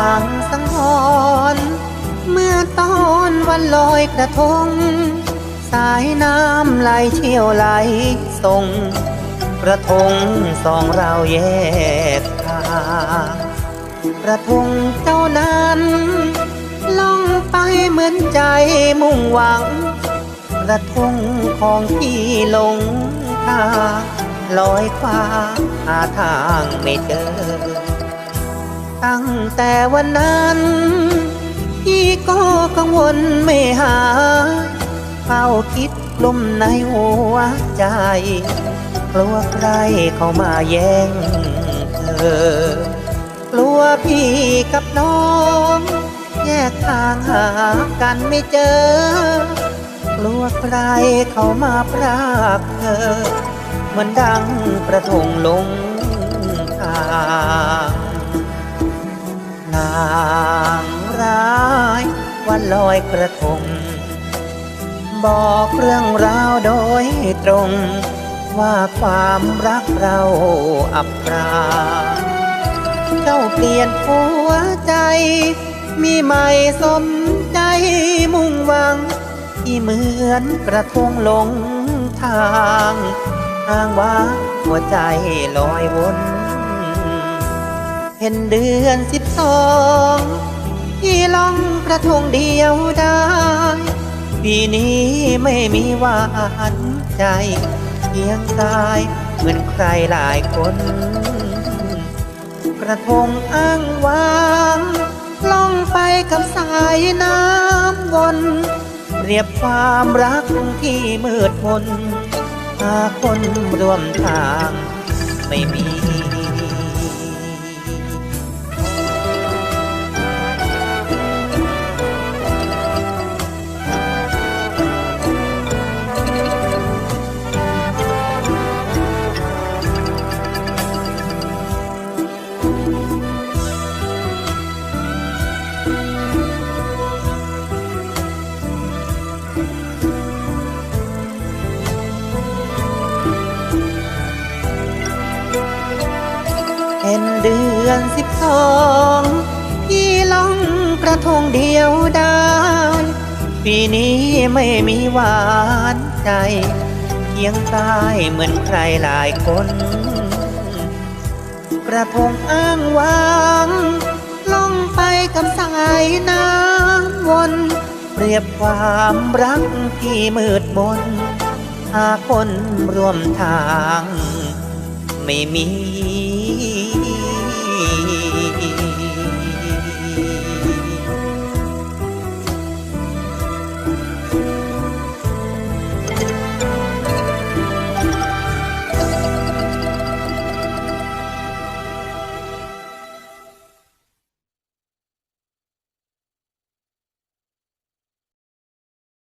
างสังหรณ์เมื่อตอนวันลอยกระทง สายน้ำไหลเชี่ยวไหลส่งกระทงสองเราแยกทางกระทงเจ้านั้นล่องไปเหมือนใจมุ่งหวัง กระทงของพี่หลงทางลอยฟ้าหาทางไม่เจอ ตั้งแต่วันนั้นพี่ก็กังวลไม่หายเฝ้าคิดกลุ่มในหัวใจกลัวใครเข้ามาแย่งเธอกลัวพี่กับน้อง แยกทางหากันไม่เจอกลัวใครเข้ามาพรากเธอเหมือนดังกระทงลงทางางร้ายวันลอยกระทง บอกเรื่องราวโดยตรง ว่าความรักเราอับปราเจ้าเปลี่ยนหัวใจ มีใหม่สมใจมุ่งหวัง ที่เหมือนกระทงลงทางทางว่าหัวใจลอยวน เห็นเดือนสิบสองที่ลองกระทงเดียวได้ ปีนี้ไม่มีหวานใจเพียงกายเหมือนใครหลายคน กระทงอ้างว้างล่องไปกับสายน้ำวนเรียบความรักที่มืดมนหาคนร่วมทางไม่มี เห็นเดือนสิบสองที่ล่องกระทงเดียวได้ ปีนี้ไม่มีหวานใจเคียงกายเหมือนใครหลายคน กระทงอ้างวางล่องไปกับสายน้ำวนเปรียบความรักที่มืดมนหาคนร่วมทาง ไม่มี